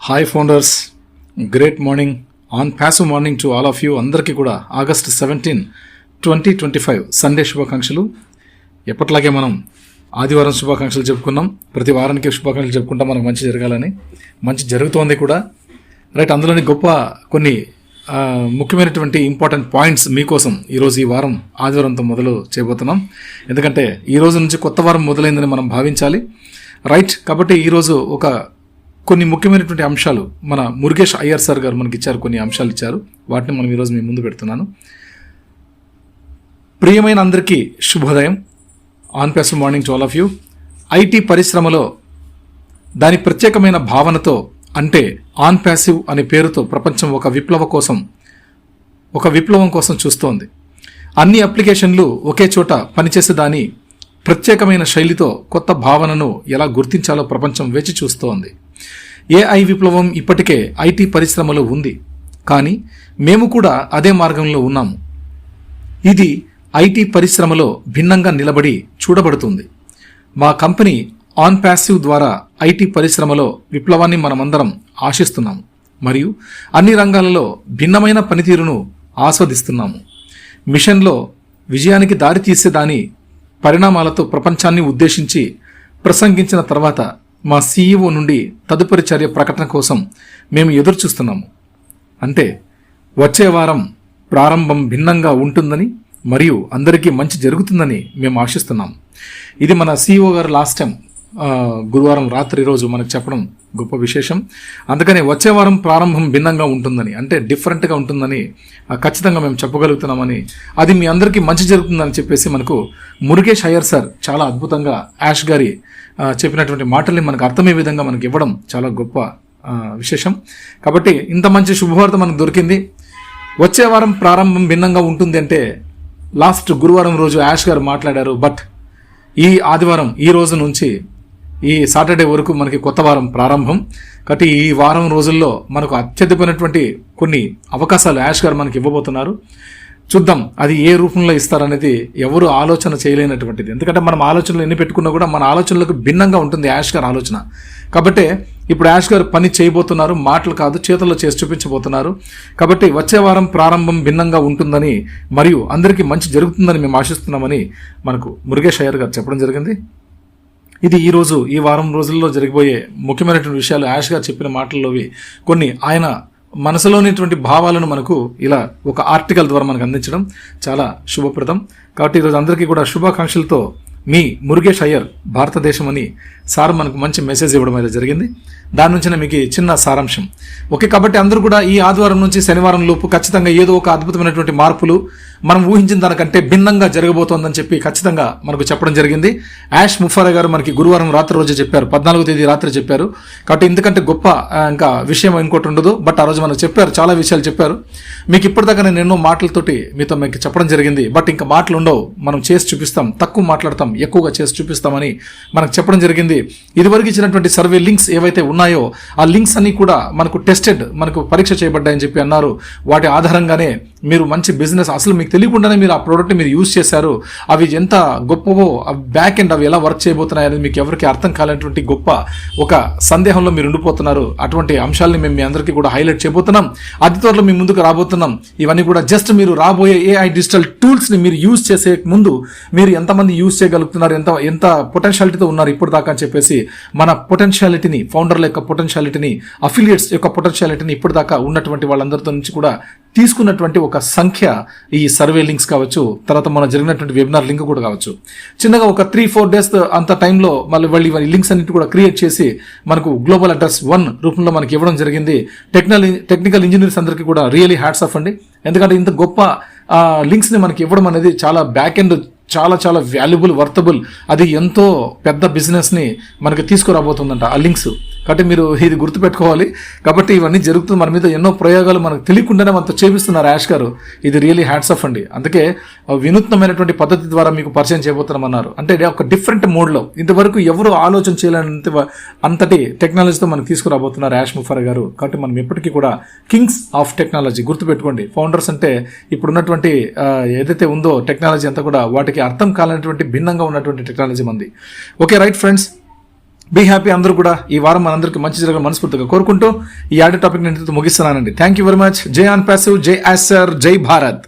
Hi founders great morning on passive morning to all of you అందరికీ కూడా August seventeen twenty twenty five Sunday శుభాకాంక్షలు. ఎప్పట్లాగే మనం ఆదివారం శుభాకాంక్షలు చెప్పుకున్నాం. ప్రతి వారానికి శుభాకాంక్షలు చెప్పుకుంటాం మనకు మంచి జరగాలని మంచి జరుగుతోంది కూడా. రైట్ అందులోని గొప్ప కొన్ని ముఖ్యమైనటువంటి ఇంపార్టెంట్ పాయింట్స్ మీకోసం ఈరోజు ఈ వారం ఆదివారంతో మొదలు చేయబోతున్నాం. ఎందుకంటే ఈ రోజు నుంచి కొత్త వారం మొదలైందని మనం భావించాలి. రైట్ కాబట్టి ఈరోజు ఒక కొన్ని ముఖ్యమైనటువంటి అంశాలు మన మురుగేష్ అయ్యర్ సార్ గారు మనకి ఇచ్చారు కొన్ని అంశాలు ఇచ్చారు. వాటిని మనం ఈరోజు మీ ముందు పెడుతున్నాను. ప్రియమైన అందరికీ శుభోదయం. On pass morning to all of you. IT పరిశ్రమలో దాని ప్రత్యేకమైన భావనతో అంటే ఆన్ ప్యాసివ్ అనే పేరుతో ప్రపంచం ఒక విప్లవ కోసం ఒక విప్లవం కోసం చూస్తోంది. అన్ని అప్లికేషన్లు ఒకే చోట పనిచేసే దాని ప్రత్యేకమైన శైలితో కొత్త భావనను ఎలా గుర్తించాలో ప్రపంచం వేచి చూస్తోంది. ఏఐ విప్లవం ఇప్పటికే ఐటీ పరిశ్రమలో ఉంది. కానీ మేము కూడా అదే మార్గంలో ఉన్నాము. ఇది ఐటీ పరిశ్రమలో భిన్నంగా నిలబడి చూడబడుతుంది. మా కంపెనీ ఆన్ ప్యాసివ్ ద్వారా ఐటీ పరిశ్రమలో విప్లవాన్ని మనమందరం ఆశిస్తున్నాము. మరియు అన్ని రంగాలలో భిన్నమైన పనితీరును ఆస్వాదిస్తున్నాము. మిషన్లో విజయానికి దారితీసే దాని పరిణామాలతో ప్రపంచాన్ని ఉద్దేశించి ప్రసంగించిన తర్వాత మా సీఈఓ నుండి తదుపరి చర్య ప్రకటన కోసం మేము ఎదురుచూస్తున్నాము. అంటే వచ్చే వారం ప్రారంభం భిన్నంగా ఉంటుందని మరియు అందరికీ మంచి జరుగుతుందని మేము ఆశిస్తున్నాం. ఇది మన సీఈఓ గారు లాస్ట్ టైం గురువారం రాత్రి రోజు మనకు చెప్పడం గొప్ప విశేషం. అందుకని వచ్చే వారం ప్రారంభం భిన్నంగా ఉంటుందని అంటే డిఫరెంట్గా ఉంటుందని ఖచ్చితంగా మేము చెప్పగలుగుతున్నామని అది మీ అందరికీ మంచి జరుగుతుందని చెప్పేసి మనకు మురుగేష్ అయ్యర్ సార్ చాలా అద్భుతంగా యాష్ గారి చెప్పినటువంటి మాటల్ని మనకు అర్థమయ్యే విధంగా మనకి ఇవ్వడం చాలా గొప్ప విశేషం. కాబట్టి ఇంత మంచి శుభవార్త మనకు దొరికింది. వచ్చే వారం ప్రారంభం భిన్నంగా ఉంటుంది అంటే లాస్ట్ గురువారం రోజు యాష్ గారు మాట్లాడారు బట్ ఈ ఆదివారం ఈ రోజు నుంచి ఈ సాటర్డే వరకు మనకి కొత్త వారం ప్రారంభం. కాబట్టి ఈ వారం రోజుల్లో మనకు అత్యధికమైనటువంటి కొన్ని అవకాశాలు యాష్ గారు మనకి ఇవ్వబోతున్నారు. చూద్దాం అది ఏ రూపంలో ఇస్తారనేది ఎవరు ఆలోచన చేయలేనటువంటిది. ఎందుకంటే మనం ఆలోచనలు ఎన్ని పెట్టుకున్నా కూడా మన ఆలోచనలకు భిన్నంగా ఉంటుంది యాష్ గారి ఆలోచన. కాబట్టి ఇప్పుడు యాష్ గారు పని చేయబోతున్నారు మాటలు కాదు చేతుల్లో చేసి చూపించబోతున్నారు. కాబట్టి వచ్చే వారం ప్రారంభం భిన్నంగా ఉంటుందని మరియు అందరికీ మంచి జరుగుతుందని మేము ఆశిస్తున్నామని మనకు మురుగేష్ అయ్యర్ గారు చెప్పడం జరిగింది. ఇది ఈ రోజు ఈ వారం రోజుల్లో జరిగిపోయే ముఖ్యమైనటువంటి విషయాలు యాష్ గారు చెప్పిన మాటల్లోవి కొన్ని. ఆయన మనసులోనేటువంటి భావాలను మనకు ఇలా ఒక ఆర్టికల్ ద్వారా మనకు అందించడం చాలా శుభప్రదం. కాబట్టి ఈరోజు అందరికీ కూడా శుభాకాంక్షలతో మీ మురుగేష్ అయ్యర్ భారతదేశం అని సార్ మనకు మంచి మెసేజ్ ఇవ్వడం అయితే జరిగింది. దాని నుంచి మీకు చిన్న సారాంశం. ఓకే కాబట్టి అందరూ కూడా ఈ ఆదివారం నుంచి శనివారం లోపు ఖచ్చితంగా ఏదో ఒక అద్భుతమైనటువంటి మార్పులు మనం ఊహించిన దానికంటే భిన్నంగా జరగబోతోందని చెప్పి ఖచ్చితంగా మనకు చెప్పడం జరిగింది. యాష్ ముఫారా గారు మనకి గురువారం రాత్రి రోజు చెప్పారు. పద్నాలుగో తేదీ రాత్రి చెప్పారు. కాబట్టి ఇంతకంటే గొప్ప ఇంకా విషయం ఇంకోటి ఉండదు. బట్ ఆ రోజు మనకు చెప్పారు. చాలా విషయాలు చెప్పారు. మీకు ఇప్పటిదాకా నేను ఎన్నో మాటలతోటి మీతో మీకు చెప్పడం జరిగింది. బట్ ఇంకా మాటలు ఉండవు. మనం చేసి చూపిస్తాం. తక్కువ మాట్లాడతాం. ఎక్కువగా చేసి చూపిస్తామని మనకు చెప్పడం జరిగింది. ఇదివరకు ఇచ్చినటువంటి సర్వే లింక్స్ ఏవైతే ఉన్నాయో ఆ లింక్స్ అన్ని కూడా మనకు టెస్టెడ్ మనకు పరీక్ష చేయబడ్డాయని చెప్పి అన్నారు. వాటి ఆధారంగానే మీరు మంచి బిజినెస్ అసలు మీకు తెలియకుండానే మీరు ఆ ప్రోడక్ట్ మీరు యూజ్ చేశారు. అవి ఎంత గొప్పవో బ్యాక్ ఎండ్ అవి ఎలా వర్క్ చేయబోతున్నాయి అనేది మీకు ఎవరికి అర్థం కాలేటువంటి గొప్ప ఒక సందేహంలో మీరు ఉండిపోతున్నారు. అటువంటి అంశాలని మేము మీ అందరికీ కూడా హైలైట్ చేయబోతున్నాం. అతి త్వరలో మీ ముందుకు రాబోతున్నాం. ఇవన్నీ కూడా జస్ట్ మీరు రాబోయే ఏఐ డిజిటల్ టూల్స్ని మీరు యూజ్ చేసే ముందు మీరు ఎంతమంది యూజ్ చెప్తున్నారు ఎంత ఎంత పొటెన్షియాలిటీతో ఉన్నారు ఇప్పుడు దాకా అని చెప్పేసి మన పొటెన్షియాలిటీని ఫౌండర్ల యొక్క పొటెన్షియాలిటీని అఫిలియేట్స్ యొక్క పొటెన్షియాలిటీని ఇప్పుడు దాకా ఉన్నటువంటి వాళ్ళందరితో నుంచి కూడా తీసుకున్నటువంటి ఒక సంఖ్య ఈ సర్వే లింక్స్ కావచ్చు తర్వాత మన జరిగినటువంటి వెబినార్ లింక్ కూడా కావచ్చు. చిన్నగా ఒక త్రీ ఫోర్ డేస్ అంత టైంలో మళ్ళీ వాళ్ళు ఇవన్నీ లింక్స్ అన్నిటి కూడా క్రియేట్ చేసి మనకు గ్లోబల్ అడ్రస్ వన్ రూపంలో మనకి ఇవ్వడం జరిగింది. టెక్నల్ టెక్నికల్ ఇంజనీర్స్ అందరికీ కూడా రియలీ హ్యాట్స్ ఆఫ్ అండి. ఎందుకంటే ఇంత గొప్ప లింక్స్ని మనకి ఇవ్వడం అనేది చాలా బ్యాక్ ఎండ్ చాలా చాలా వాల్యుబుల్ వర్తబుల్ అది ఎంతో పెద్ద బిజినెస్ని మనకి తీసుకురాబోతుందంట. ఆ లింక్స్. కాబట్టి మీరు ఇది గుర్తుపెట్టుకోవాలి. కాబట్టి ఇవన్నీ జరుగుతుంది. మన మీద ఎన్నో ప్రయోగాలు మనకు తెలియకుండానే మనతో చేపిస్తున్నారు యాష్ గారు. ఇది రియలీ హ్యాట్స్ ఆఫ్ అండి. అందుకే వినూత్నమైనటువంటి పద్ధతి ద్వారా మీకు పరిచయం చేయబోతున్నామన్నారు. అంటే ఒక డిఫరెంట్ మోడ్లో ఇంతవరకు ఎవరు ఆలోచన చేయలేనంత అంతటి టెక్నాలజీతో మనకు తీసుకురాబోతున్నారు యాష్ ముఫర్ గారు. కాబట్టి మనం ఎప్పటికీ కూడా కింగ్స్ ఆఫ్ టెక్నాలజీ గుర్తుపెట్టుకోండి. ఫౌండర్స్ అంటే ఇప్పుడున్నటువంటి ఏదైతే ఉందో టెక్నాలజీ అంతా కూడా వాటికి అర్థం కాలేనటువంటి భిన్నంగా ఉన్నటువంటి టెక్నాలజీ మంది. Okay right friends be happy అందరూ కూడా ఈ వారం మనందరికీ మంచి జరగ మనస్ఫూర్తిగా కోరుకుంటూ ఈ ఆడియో టాపిక్ నేను ముగిస్తున్నానండి. థ్యాంక్ యూ వెరీ మచ్ జై ఆన్ ప్యాసివ్ జై ఆసర్ జై భారత్